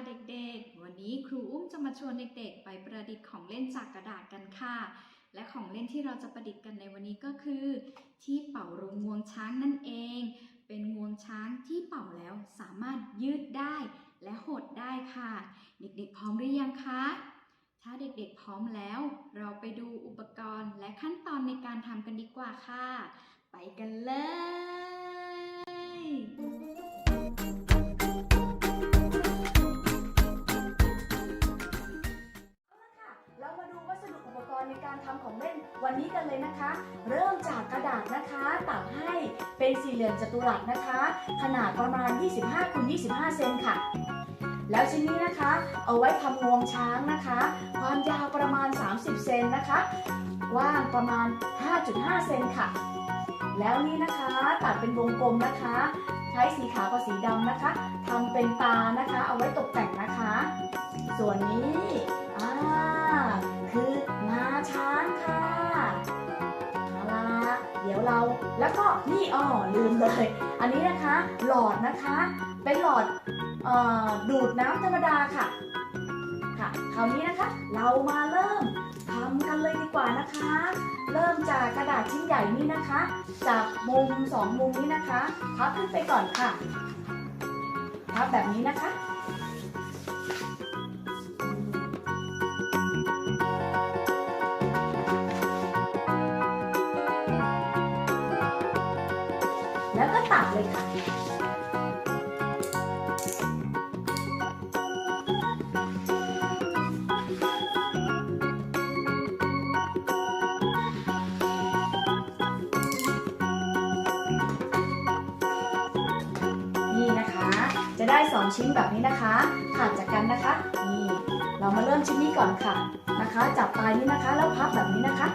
วันนี้ครูอุ้มจะมาชวนเด็กๆ ไปประดิษฐ์ของเล่นจากกระดาษกันค่ะ และของเล่นที่เราจะประดิษฐ์กันในวันนี้ก็คือ ที่เป่าลมงวงช้างนั่นเอง เป็นงวงช้างที่เป่าแล้วสามารถยืดได้และหดได้ค่ะ เด็กๆ พร้อมหรือยังคะ ถ้าเด็กๆ พร้อมแล้ว เราไปดูอุปกรณ์และขั้นตอนในการทำกันดีกว่าค่ะ ไปกันเลย นี้กันเลยนะคะ เริ่มจากกระดาษนะคะตัดให้เป็นสี่เหลี่ยมจัตุรัสนะคะ ขนาดประมาณ 25คูณ25 เซนค่ะ แล้วชิ้นนี้นะคะ เอาไว้ทำงวงช้างนะคะ ความยาวประมาณ 30 เซนนะคะกว้างประมาณ 5.5 เซนค่ะ แล้วนี่นะคะตัดเป็นวงกลมนะคะ ใช้สีขาวกับสีดำนะคะทำเป็นตานะคะ เอาไว้ตกแต่งนะคะ ส่วนนี้ อ่าคืองาช้างค่ะเอาละเดี๋ยวเราแล้วก็นี่อ้อลืมเลย อันนี้นะคะหลอดนะคะ เป็นหลอดออดูดน้ำธรรมดาค่ะ ค่ะ คราวนี้นะคะ เรามาเริ่มทำกันเลยดีกว่านะคะ เริ่มจากกระดาษชิ้นใหญ่นี้นะคะ จากมุมสองมุมนี้นะคะ พับขึ้นไปก่อนค่ะ พับแบบนี้นะคะ แล้วก็ตัดเลยค่ะ นี่นะคะ จะได้ 2 ชิ้นแบบนี้นะคะ ขาดจากกันนะคะ นี่ เรามาเริ่มชิ้นนี้ก่อนค่ะ นะคะ จับปลายนี้นะคะ แล้วพับแบบนี้นะคะ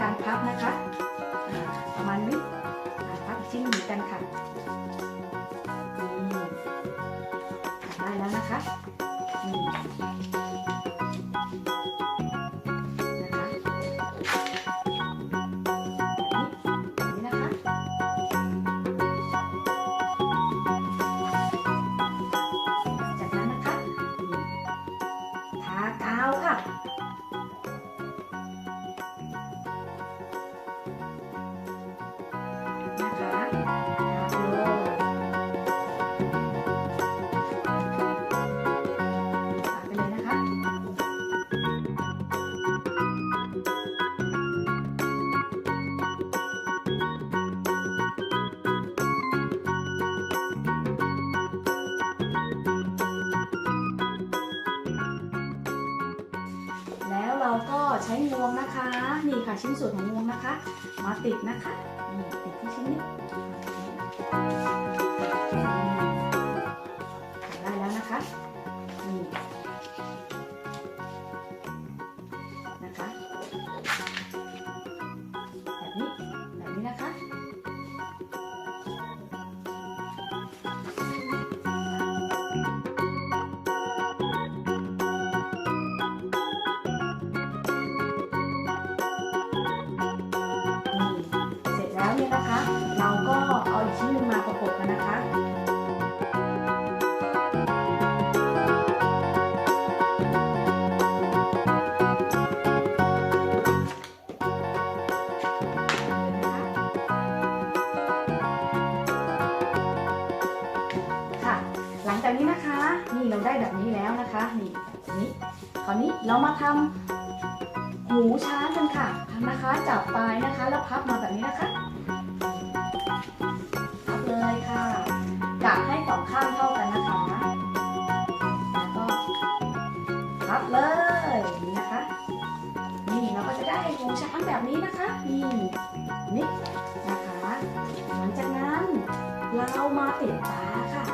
การพับนะคะ เราก็ใช้งวงนะคะ นี่ค่ะชิ้นส่วนของงวงนะคะ มาติดนะคะนี่ติดที่ชิ้นนี้ แบบนี้แล้วนะคะนี่นี้คราวนี้เรามาทำหูช้างกันค่ะทำนะคะจับปลายนะคะ แล้วพับมาแบบนี้นะคะพับเลยค่ะกะให้สองข้างเท่ากันนะคะ แล้วก็พับเลยนี่นะคะ นี่เราก็จะได้หูช้างแบบนี้นะคะนี่นี่นะคะหลังจากนั้นเรามาติดตาค่ะ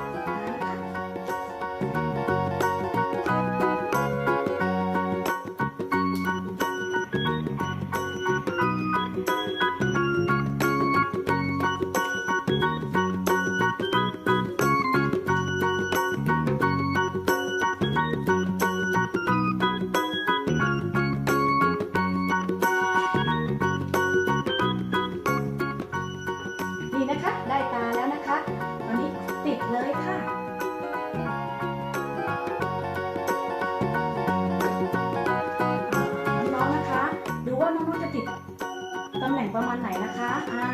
ประมาณไหนนะคะอ่า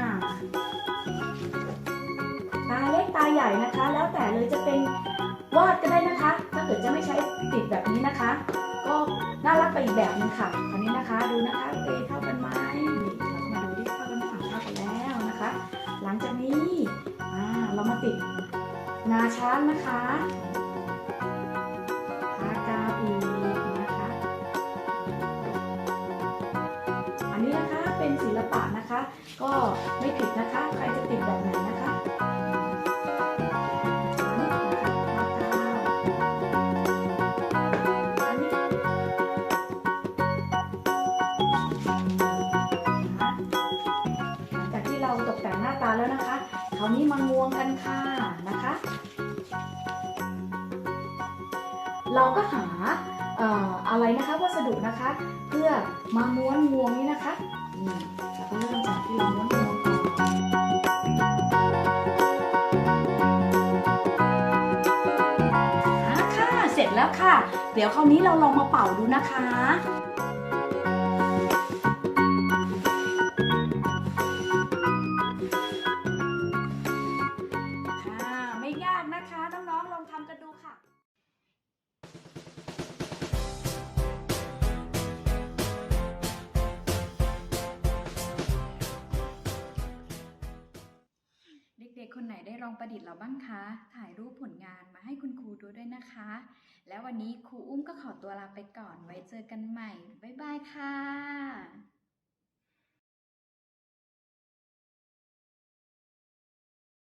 ตาเล็กตาใหญ่นะคะ แล้วแต่เลยจะเป็นวาดก็ได้นะคะ ถ้าเกิดจะไม่ใช้ติดแบบนี้นะคะ ก็น่ารักไปอีกแบบหนึงค่ะอันนี้นะคะ ดูนะคะเอเท่ากันไหมมาดูที่เท่ากันฝั่งเท่ากันแล้วนะคะ หลังจากนี้อ่าเรามาติดงาช้างนะคะ เป็นศิลปะนะคะ ก็ไม่ผิดนะคะ ใครจะติดแบบไหนนะคะหลังจากที่เราตกแต่งหน้าตาแล้วนะคะคราวนี้มางวงกันค่ะนะคะ เราก็หาอออะไรนะคะวัสดุนะคะ เพื่อมาม้วนงวงนี้นะคะ นี่เราก็เริ่มจากที่เราม้วนงวงก่อนอ่าค่ะเสร็จแล้วค่ะ เดี๋ยวคราวนี้เราลองมาเป่าดูนะคะค่ะไม่ยากนะคะน้องๆลองทำกันดูค่ะ ด็กๆ คนไหนได้ลองประดิษฐ์เราบ้างคะ ถ่ายรูปผลงานมาให้คุณครูดูด้วยนะคะ แล้ววันนี้ครูอุ้มก็ขอตัวลาไปก่อน ไว้เจอกันใหม่ บ๊ายบายค่ะ